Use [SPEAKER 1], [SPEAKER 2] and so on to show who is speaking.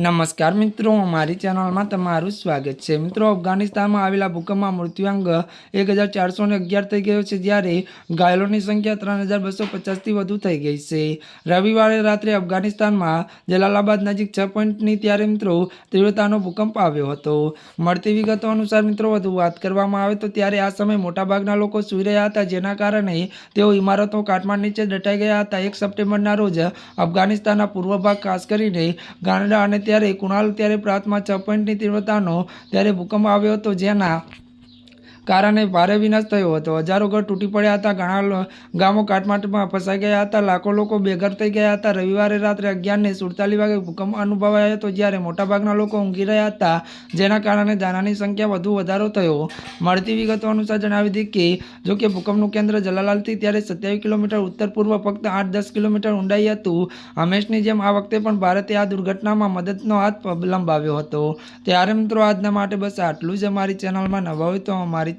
[SPEAKER 1] નમસ્કાર મિત્રો, અમારી ચેનલમાં તમારું સ્વાગત છે. મિત્રો, અફઘાનિસ્તાનમાં આવેલા ભૂકંપમાં મૃત્યુઆંક એક હજાર ચારસો અગિયાર થઈ ગયો છે, જ્યારે ઘાયલોની સંખ્યા ત્રણ હજાર બસો પચાસથી વધુ થઈ ગઈ છે. રવિવારે રાત્રે અફઘાનિસ્તાનમાં જલાલાબાદ નજીક છ પોઈન્ટની ત્યારે મિત્રો તીવ્રતાનો ભૂકંપ આવ્યો હતો. મળતી વિગતો અનુસાર મિત્રો, વધુ વાત કરવામાં આવે તો ત્યારે આ સમયે મોટાભાગના લોકો સૂઈ રહ્યા હતા, જેના કારણે તેઓ ઇમારતો કાટમાળ નીચે દટાઈ ગયા હતા. એક સપ્ટેમ્બરના રોજ અફઘાનિસ્તાનના પૂર્વ ભાગ ખાસ કરીને ગાંડા અને ત્યારે કુણાલ ત્યારે પ્રાંતમાં છ પોઈન્ટની તીવ્રતાનો ત્યારે ભૂકંપ આવ્યો હતો જેના કારણે ભારે વિનાશ થયો હતો. હજારો ઘર તૂટી પડ્યા હતા. ઘણા ગામો કાટમાટમાં ફસાઈ ગયા હતા. લાખો લોકો બેઘર થઈ ગયા હતા. રવિવારે રાત્રે અગિયારને સુડતાલીસ વાગે ભૂકંપ અનુભવાયો હતો જ્યારે મોટાભાગના લોકો ઊંઘી રહ્યા હતા, જેના કારણે દાનાની સંખ્યા વધુ વધારો થયો. મળતી વિગતો અનુસાર જણાવી હતી કે, જો કે ભૂકંપનું કેન્દ્ર જલાલાલથી ત્યારે સત્યાવીસ કિલોમીટર ઉત્તર પૂર્વ ફક્ત આઠ દસ કિલોમીટર ઊંડાઈ હતું. હંમેશની જેમ આ વખતે પણ ભારતે આ દુર્ઘટનામાં મદદનો હાથ લંબાવ્યો હતો. ત્યારે મિત્રો, આજના માટે બસ આટલું જ. અમારી ચેનલમાં નવા હોય તો અમારી